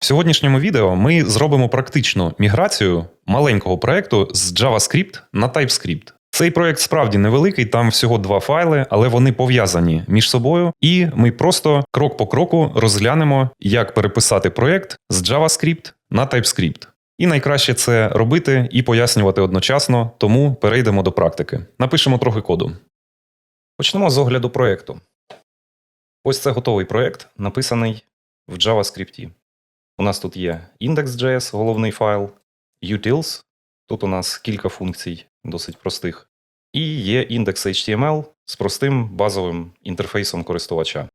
В сьогоднішньому відео ми зробимо практичну міграцію маленького проекту з JavaScript на TypeScript. Цей проект справді невеликий, там всього два файли, але вони пов'язані між собою, і ми просто крок по кроку розглянемо, як переписати проект з JavaScript на TypeScript. І найкраще це робити і пояснювати одночасно, тому перейдемо до практики. Напишемо трохи коду. Почнемо з огляду проекту. Ось це готовий проект, написаний в JavaScript. У нас тут є index.js, головний файл, utils. Тут у нас кілька функцій досить простих. І є index.html з простим базовим інтерфейсом користувача.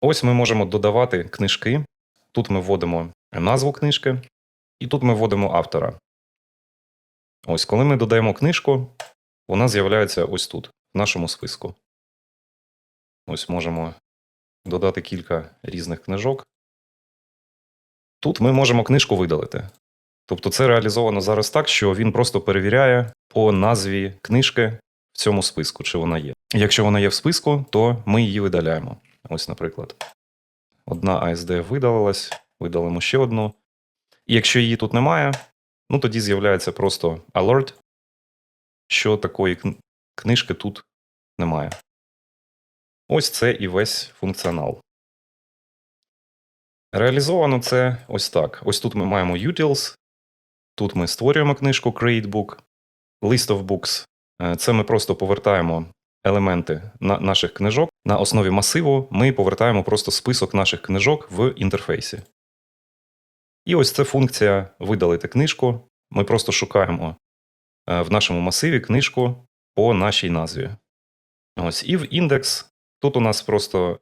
Ось ми можемо додавати книжки. Тут ми вводимо назву книжки, і тут ми вводимо автора. Ось, коли ми додаємо книжку, вона з'являється ось тут, в нашому списку. Ось можемо додати кілька різних книжок. Тут ми можемо книжку видалити. Тобто це реалізовано зараз так, що він просто перевіряє по назві книжки в цьому списку, чи вона є. Якщо вона є в списку, то ми її видаляємо. Ось, наприклад, одна ASD видалилась, видалимо ще одну. І якщо її тут немає, ну тоді з'являється просто alert, що такої книжки тут немає. Ось це і весь функціонал. Реалізовано це ось так. Ось тут ми маємо utils, тут ми створюємо книжку CreateBook, List of Books. Е, Це ми просто повертаємо елементи на наших книжок. На основі масиву ми повертаємо просто список наших книжок в інтерфейсі. І ось це функція видалити книжку. Ми просто шукаємо е, в нашому масиві книжку по нашій назві. Ось, і в індекс тут у нас просто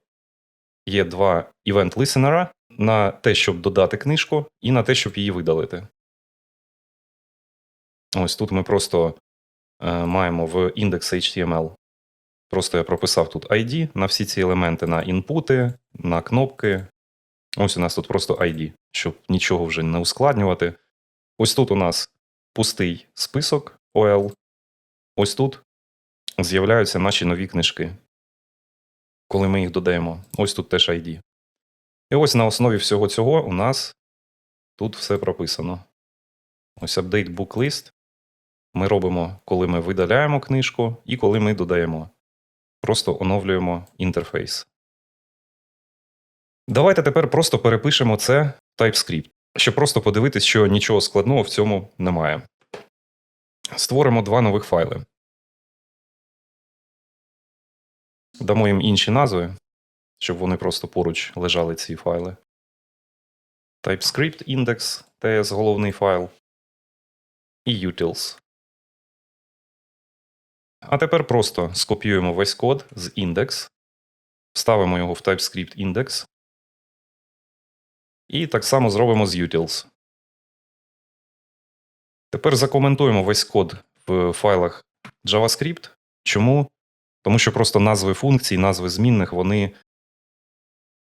є два event listener на те, щоб додати книжку, і на те, щоб її видалити. Ось тут ми просто е, маємо в index.html. Просто я прописав тут ID на всі ці елементи, на інпути, на кнопки. Ось у нас тут просто ID, щоб нічого вже не ускладнювати. Ось тут у нас пустий список OL. Ось тут з'являються наші нові книжки. Коли ми їх додаємо, ось тут теж ID. І ось на основі всього цього у нас тут все прописано. Ось update book list. Ми робимо, коли ми видаляємо книжку, і коли ми додаємо. Просто оновлюємо інтерфейс. Давайте тепер просто перепишемо це в TypeScript, щоб просто подивитись, що нічого складного в цьому немає. Створимо два нових файли. Дамо їм інші назви, щоб вони просто поруч лежали ці файли. TypeScript index TS головний файл і utils. А тепер просто скопіюємо весь код з index, вставимо його в TypeScript index. І так само зробимо з utils. Тепер закоментуємо весь код в файлах JavaScript. Чому? Тому що просто назви функцій, назви змінних, вони,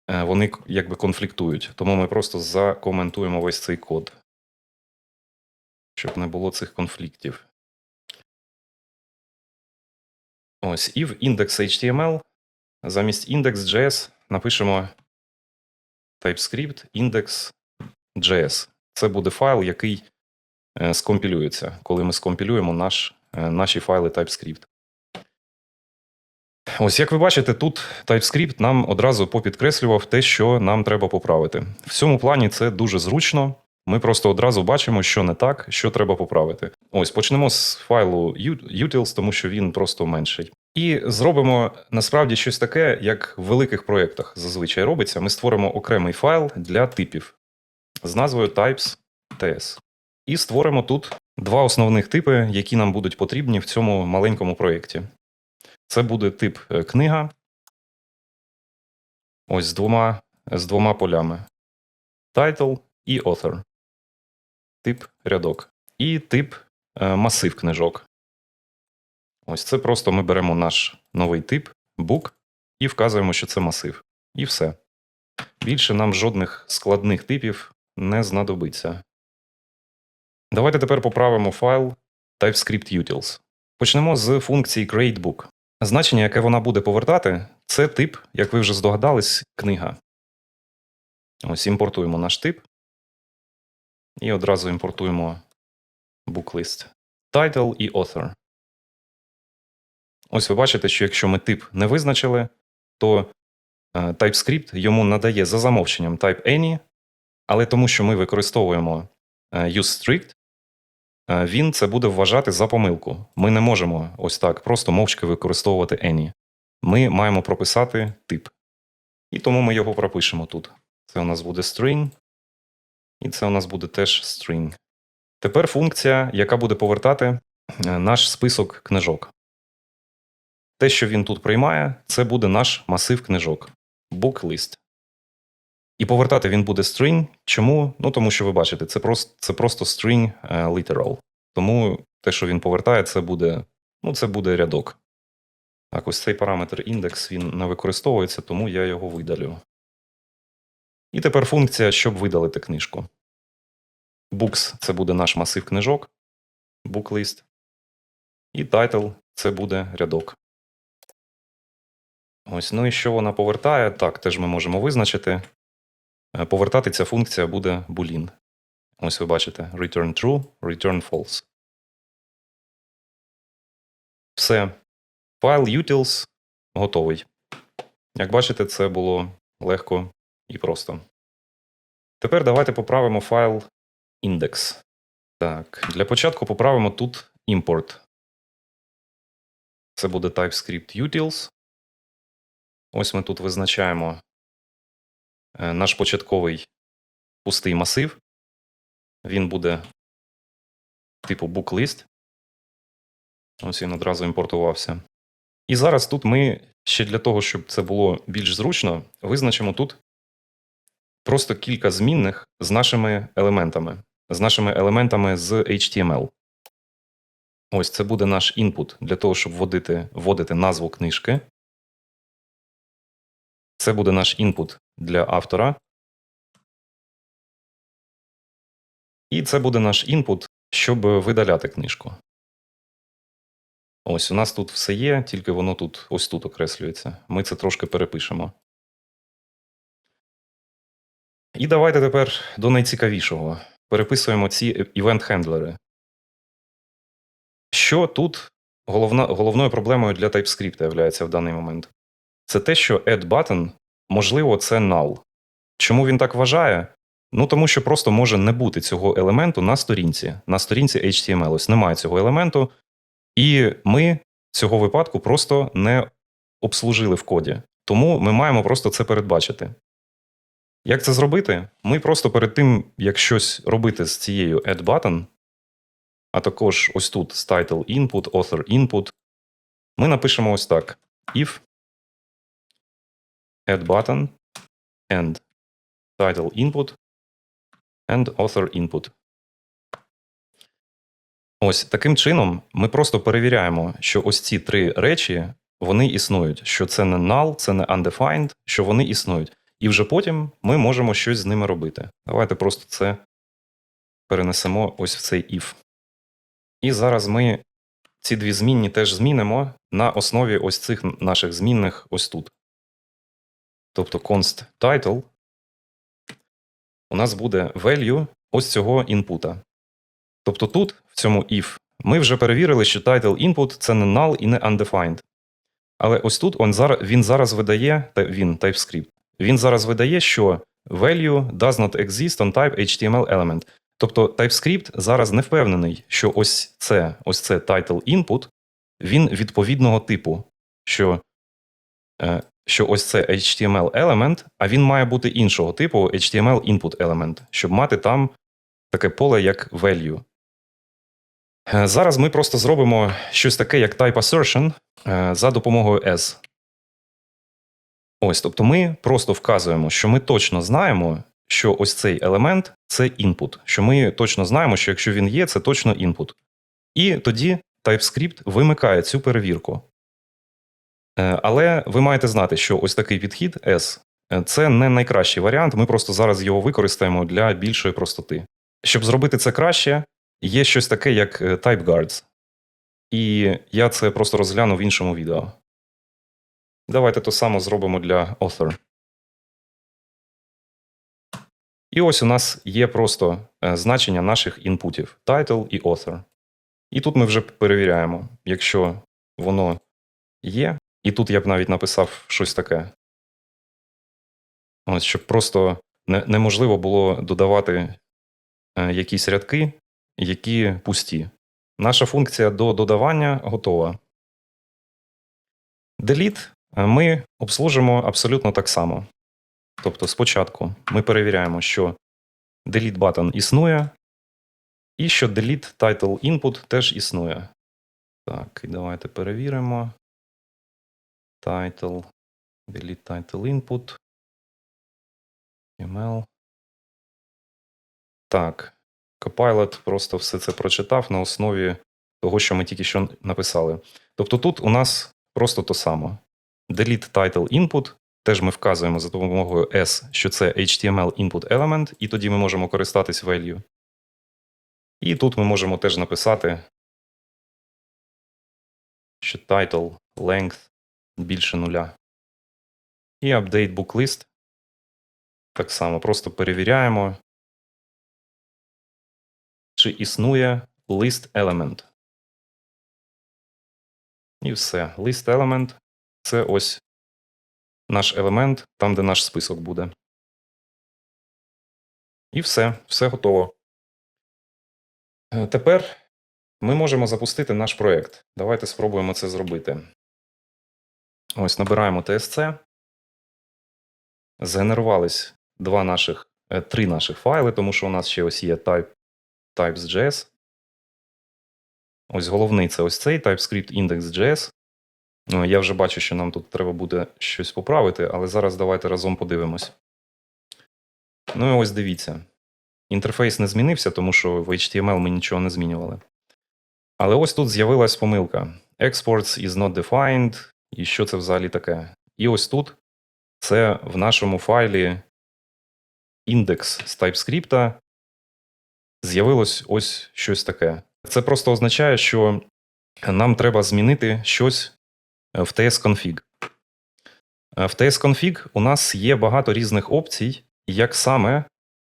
е, вони якби конфліктують. Тому ми просто закоментуємо весь цей код, щоб не було цих конфліктів. Ось, і в index.html замість index.js напишемо TypeScript index.js. Це буде файл, який е, скомпілюється, коли ми скомпілюємо наш, е, наші файли TypeScript. Ось як ви бачите, тут TypeScript нам одразу попідкреслював те, що нам треба поправити. В цьому плані це дуже зручно. Ми просто одразу бачимо, що не так, що треба поправити. Ось почнемо з файлу utils, тому що він просто менший. І зробимо насправді щось таке, як в великих проєктах зазвичай робиться. Ми створимо окремий файл для типів з назвою types.ts. І створимо тут два основних типи, які нам будуть потрібні в цьому маленькому проєкті. Це буде тип е, книга. Ось з двома, з двома полями: title і author. Тип рядок. І тип е, масив книжок. Ось це просто ми беремо наш новий тип book і вказуємо, що це масив. І все. Більше нам жодних складних типів не знадобиться. Давайте тепер поправимо файл TypeScript utils. Почнемо з функції createBook. Значення, яке вона буде повертати, це тип, як ви вже здогадались, книга. Ось імпортуємо наш тип. І одразу імпортуємо booklist. Title і author. Ось ви бачите, що якщо ми тип не визначили, то е, TypeScript йому надає за замовченням type any, але тому, що ми використовуємо е, useStrict, він це буде вважати за помилку. Ми не можемо ось так просто мовчки використовувати any. Ми маємо прописати тип. І тому ми його пропишемо тут. Це у нас буде string, і це у нас буде теж string. Тепер функція, яка буде повертати е, наш список книжок. Те, що він тут приймає, це буде наш масив книжок book list. І повертати він буде string. Чому? Ну тому що ви бачите, це просто, це просто string е, literal. Тому те, що він повертає, це буде, ну, це буде рядок. Так, ось цей параметр індекс він не використовується, тому я його видалю. І тепер функція, щоб видалити книжку. Books це буде наш масив книжок, booklist. І title це буде рядок. Ось, ну і що вона повертає? Так, теж ми можемо визначити. Е, Повертати ця функція буде boolean. Ось ви бачите: return true, return false. Все. Файл utils готовий. Як бачите, це було легко і просто. Тепер давайте поправимо файл index. Так, для початку поправимо тут import. Це буде TypeScript utils. Ось ми тут визначаємо наш початковий пустий масив. Він буде типу booklist. Ось він одразу імпортувався. І зараз тут ми ще для того, щоб це було більш зручно, визначимо тут просто кілька змінних з нашими елементами, з нашими елементами з HTML. Ось це буде наш інпут для того, щоб вводити, вводити назву книжки. Це буде наш інпут для автора. І це буде наш інпут, щоб видаляти книжку. Ось у нас тут все є, тільки воно тут ось тут окреслюється. Ми це трошки перепишемо. І давайте тепер до найцікавішого. Переписуємо ці івент-хендлери. Що тут головна, головною проблемою для TypeScript є в даний момент? Це те, що add button, можливо, це null. Чому він так вважає? Ну тому що просто може не бути цього елементу на сторінці. На сторінці HTML. Ось немає цього елементу. І ми цього випадку просто не обслужили в коді. Тому ми маємо просто це передбачити. Як це зробити? Ми просто перед тим, як щось робити з цією add button, а також ось тут з title input, author input, ми напишемо ось так: if add button and title input and author input. Ось таким чином ми просто перевіряємо, що ось ці три речі вони існують, що це не null, це не undefined, що вони існують. І вже потім ми можемо щось з ними робити. Давайте просто це перенесемо ось в цей if. І зараз ми ці дві змінні теж змінимо на основі ось цих наших змінних ось тут. Тобто const title у нас буде value ось цього інпута. Тобто тут, в цьому if, ми вже перевірили, що title input це не null і не undefined. Але ось тут він зараз, він зараз видає, він TypeScript, він зараз видає, що value does not exist on type HTML element. Тобто TypeScript зараз не впевнений, що ось це, ось це title input, він відповідного типу, що, е, що ось це HTML element, а він має бути іншого типу HTML input element, щоб мати там таке поле як value. Е, Зараз ми просто зробимо щось таке, як type assertion е, за допомогою S. Ось, тобто ми просто вказуємо, що ми точно знаємо, що ось цей елемент це input, що ми точно знаємо, що якщо він є, це точно input. І тоді TypeScript вимикає цю перевірку. Е, Але ви маєте знати, що ось такий підхід S е, це не найкращий варіант. Ми просто зараз його використаємо для більшої простоти. Щоб зробити це краще, є щось таке, як е, TypeGuards. І я це просто розгляну в іншому відео. Давайте то саме зробимо для author. І ось у нас є просто значення наших інпутів title і author. І тут ми вже перевіряємо, якщо воно є, і тут я б навіть написав щось таке. Ось, щоб просто не, неможливо було додавати е, якісь рядки, які пусті. Наша функція до додавання готова. Delete е, ми обслужимо абсолютно так само. Тобто спочатку ми перевіряємо, що delete button існує, і що delete title input теж існує. Так, і давайте перевіримо. Title, delete title input. Email. Так. Copilot просто все це прочитав на основі того, що ми тільки що написали. Тобто тут у нас просто то саме. Delete title input. Теж ми вказуємо за допомогою S, що це HTML input element, і тоді ми можемо користатись value. І тут ми можемо теж написати, що title length більше нуля. І book list. Так само просто перевіряємо, чи існує list element. І все. List element це ось наш елемент, там, де наш список буде. І все, все готово. Е, Тепер ми можемо запустити наш проєкт. Давайте спробуємо це зробити. Ось набираємо TSC. Згенерувались два наших, е, три наших файли, тому що у нас ще ось є type, types.js. Ось головний це ось цей TypeScript index.js. Ну, Я вже бачу, що нам тут треба буде щось поправити, але зараз давайте разом подивимось. Ну і ось дивіться. Інтерфейс не змінився, тому що в HTML ми нічого не змінювали. Але ось тут з'явилась помилка. Exports is not defined. І що це взагалі таке? І ось тут це в нашому файлі індекс з TypeScript з'явилось ось щось таке. Це просто означає, що нам треба змінити щось в TS-config. В TS-config у нас є багато різних опцій, як саме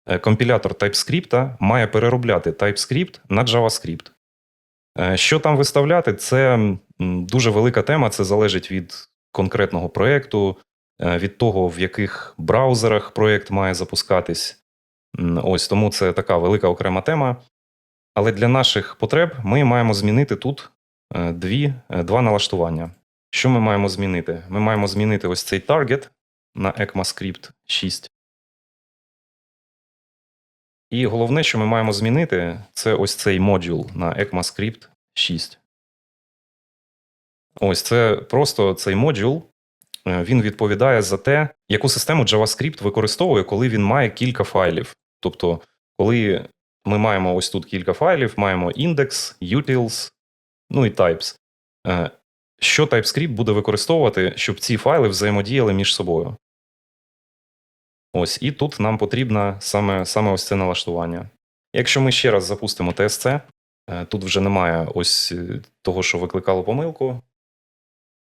е, компілятор TypeScript має переробляти TypeScript на JavaScript. Е, Що там виставляти, це дуже велика тема, це залежить від конкретного проєкту, е, від того, в яких браузерах проєкт має запускатись. Ось тому це така велика окрема тема. Але для наших потреб ми маємо змінити тут е, дві, е, два налаштування. Що ми маємо змінити? Ми маємо змінити ось цей таргет на ECMAScript 6. І головне, що ми маємо змінити, це ось цей модюл на ECMAScript 6. Ось це просто цей модюл. е, Він відповідає за те, яку систему JavaScript використовує, коли він має кілька файлів. Тобто, коли ми маємо ось тут кілька файлів, маємо index, utils, ну і types. Е, Що TypeScript буде використовувати, щоб ці файли взаємодіяли між собою? Ось, і тут нам потрібно саме, саме ось це налаштування. Якщо ми ще раз запустимо TSC, е, тут вже немає ось того, що викликало помилку.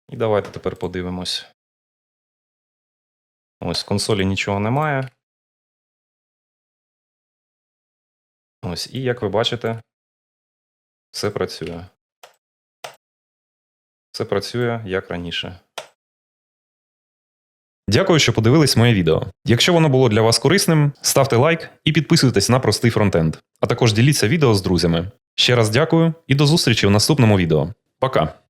І давайте тепер подивимось. Ось в консолі нічого немає. Ось, і як ви бачите, все працює. Все працює як раніше. Дякую, що подивились моє відео. Якщо воно було для вас корисним, ставте лайк і підписуйтесь на простий фронтенд. А також діліться відео з друзями. Ще раз дякую і до зустрічі в наступному відео. Пока!